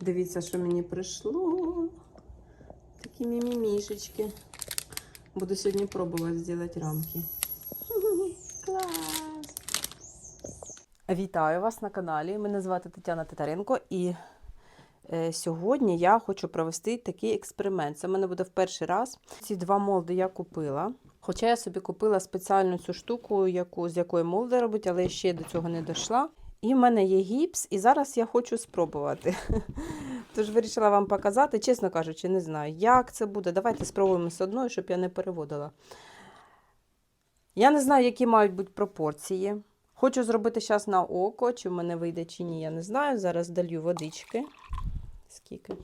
Дивіться, що мені прийшло. Такі мімімішечки. Буду сьогодні пробувати зробити рамки. Клас! Вітаю вас на каналі. Мене звати Тетяна Титаренко і е, сьогодні я хочу провести такий експеримент. Це в мене буде в перший раз. Ці два молди я купила. Хоча я собі купила спеціальну цю штуку, яку, з якої молди робить, але я ще до цього не дійшла. І в мене є гіпс, і зараз я хочу спробувати. Тож вирішила вам показати, чесно кажучи, не знаю, як це буде. Давайте спробуємо з одною, щоб я не переводила. Я не знаю, які мають бути пропорції. Хочу зробити зараз на око, чи в мене вийде, чи ні, я не знаю. Зараз долью водички. Скільки.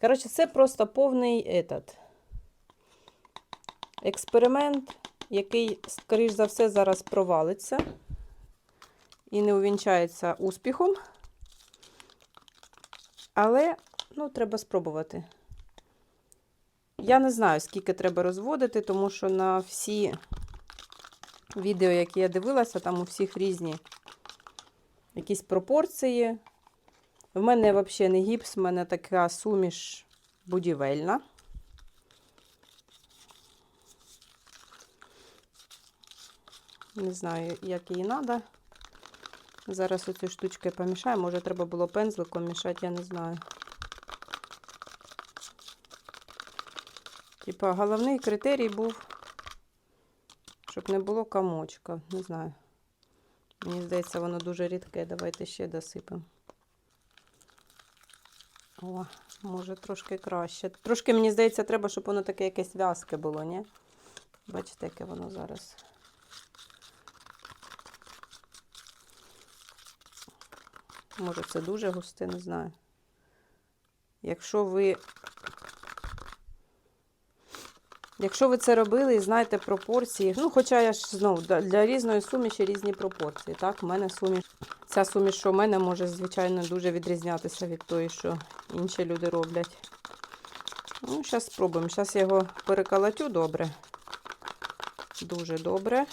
Коротше, це просто повний этот, експеримент, який, скоріш за все, зараз провалиться і не увінчається успіхом. Але, ну, треба спробувати. Я не знаю, скільки треба розводити, тому що на всі відео, які я дивилася, там у всіх різні якісь пропорції. В мене взагалі не гіпс, в мене така суміш будівельна. Не знаю, як її треба. Зараз оцю штучку помішаю. Може, треба було пензликом мішати, я не знаю. Типа, головний критерій був, щоб не було комочка. Не знаю. Мені здається, воно дуже рідке. Давайте ще досипемо. О, може трошки краще. Трошки, мені здається, треба, щоб воно таке якесь в'язке було, ні? Бачите, яке воно зараз. Може, це дуже густе, не знаю. Якщо ви. Якщо ви це робили і знаєте пропорції, ну, хоча я ж знову для різної суміші різні пропорції. Так, у мене суміш. Ця суміш, що в мене може, звичайно, дуже відрізнятися від тої, що інші люди роблять. Ну, зараз спробуємо. Зараз я його переколотю добре. Дуже добре.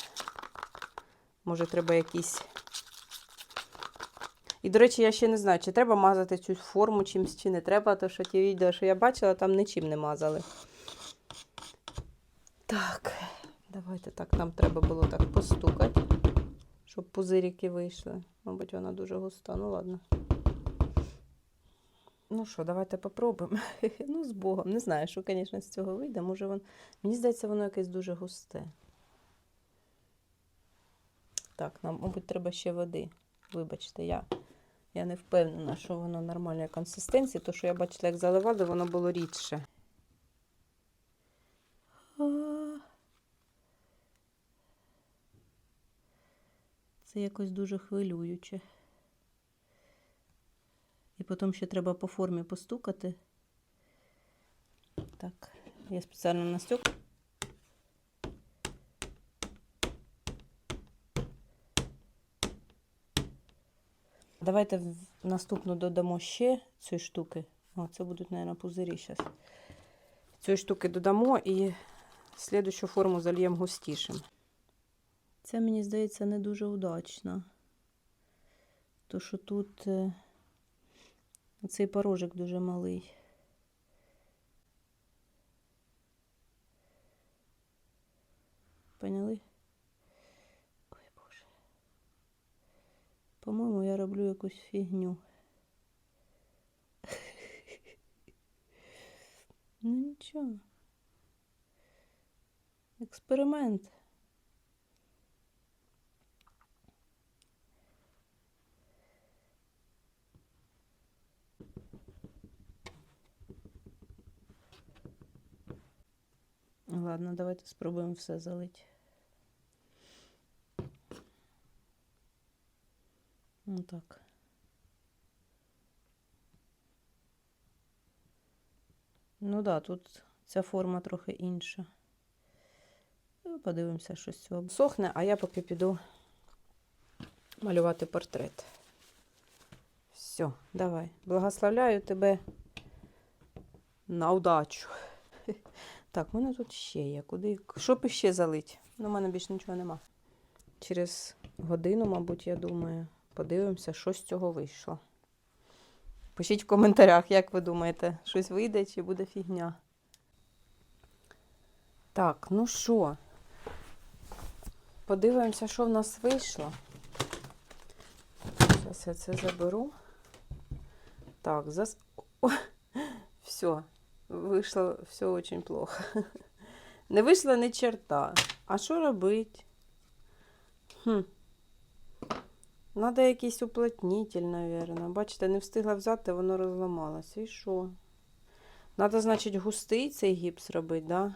Може, треба якісь. І, до речі, я ще не знаю, чи треба мазати цю форму чимось, чи не треба, тому що ті відео, що я бачила, там нічим не мазали. Так, давайте так, нам треба було так постукати, щоб пузирики вийшли. Мабуть, вона дуже густа. Ну ладно. Ну що, давайте попробуємо. ну, з Богом. Не знаю, що, звісно, з цього вийде. Може, вон... Мені здається, воно якесь дуже густе. Так, нам, мабуть, треба ще води. Вибачте, я. Я не впевнена, що воно нормальної консистенції, то що я бачила, як заливали, воно було рідше. Це якось дуже хвилююче. І потім ще треба по формі постукати. Так, я спеціально настюк. Давайте в наступну додамо ще цієї штуки. О, це будуть, мабуть, пузирі зараз. Цієї штуки додамо і слідущу форму зальємо густішим. Це, мені здається, не дуже удачно. То, що тут е, цей порожик дуже малий. Поняли? По-моєму, я роблю якусь фігню. Ну нічого. Експеримент. Ладно, давайте спробуємо все залити. Ну так. Ну да, тут ця форма трохи інша. Ну, Подивимося, що з цього сохне, а я поки піду малювати портрет. Все, давай. Благословляю тебе на удачу. Так, в мене тут ще є. Куди? Що б ще залить? Ну, в мене більше нічого нема. Через годину, мабуть, я думаю, подивимося, що з цього вийшло. Пишіть в коментарях, як ви думаєте, щось вийде чи буде фігня. Так, ну що, подивимося, що в нас вийшло. Зараз я це заберу. Так, зас... О, все, вийшло все очень плохо. Не вийшло ні черта. А що робити? Хм. Надо якийсь уплотнитель, наверное. Бачите, не встигла взяти, воно розламалося. І що? Надо, значить, густий цей гіпс робити, да?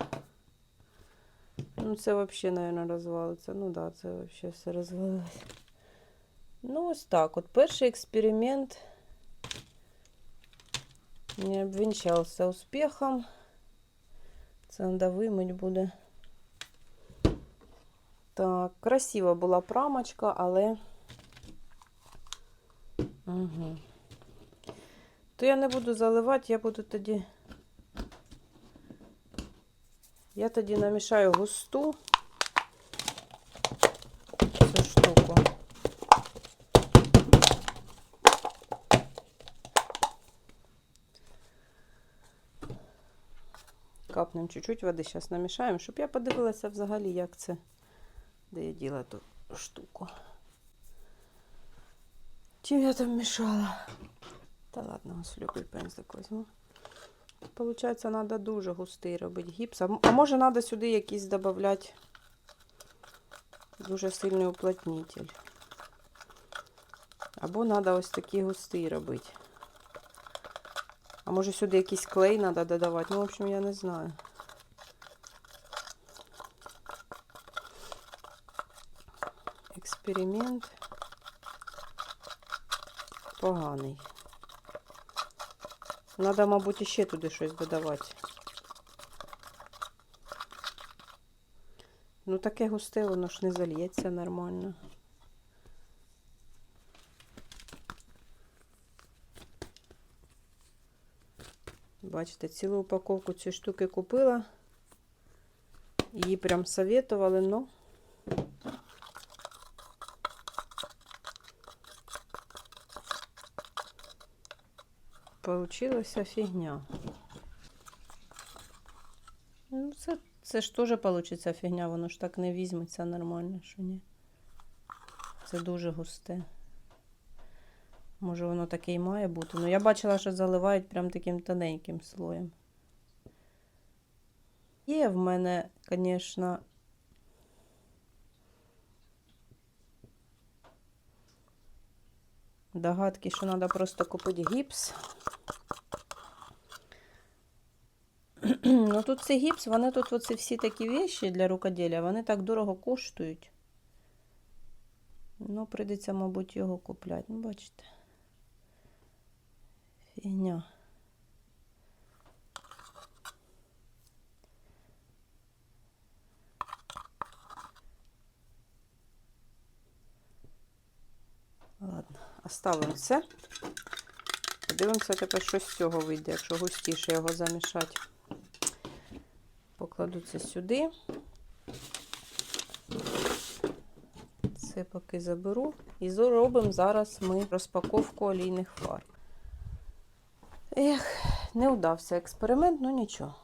Ну, це взагалі, наверное, розвалиться. Ну да, це взагалі все розвалилось. Ну, ось так. От перший експеримент не обвінчався успіхом. Це треба вимить буде. Так, красива була прамочка, але. Угу. То я не буду заливати, я буду тоді. Я тоді намішаю густу цю штуку. Капнемо чуть-чуть води, зараз намішаємо, щоб я подивилася взагалі, як це, де я діла ту штуку. Чим я там мішала? Та ладно, ось любий пензлик візьму. Получається, треба дуже густий робити гіпс. А А може треба сюди якийсь додати дуже сильний уплотнитель. Або треба ось такий густий робити. А може сюди якийсь клей треба додавати. Ну, в общем, я не знаю. Експеримент поганий. Надо, мабуть, іще туди щось додавати. Ну, таке густе, воно ж не зальється нормально. Бачите, цілу упаковку цієї штуки купила. Її прям советували, но Получилася фігня. Ну, це, це ж теж вийде фігня, воно ж так не візьметься нормально, що ні. Це дуже густе. Може, воно таке і має бути. Ну, я бачила, що заливають прям таким тоненьким слоєм. Є в мене, звісно, догадки, що треба просто купити гіпс. Ну тут цей гіпс, вони тут оці всі такі вещі для рукоділля, вони так дорого коштують. Ну, прийдеться, мабуть, його купляти. Ну, бачите. Фігня. Ладно, оставимо це. Подивимося тепер, що з цього вийде, якщо густіше його замішати. Покладу це сюди. Це поки заберу. І зробимо зараз ми розпаковку олійних фарб. Ех, не вдався експеримент, ну нічого.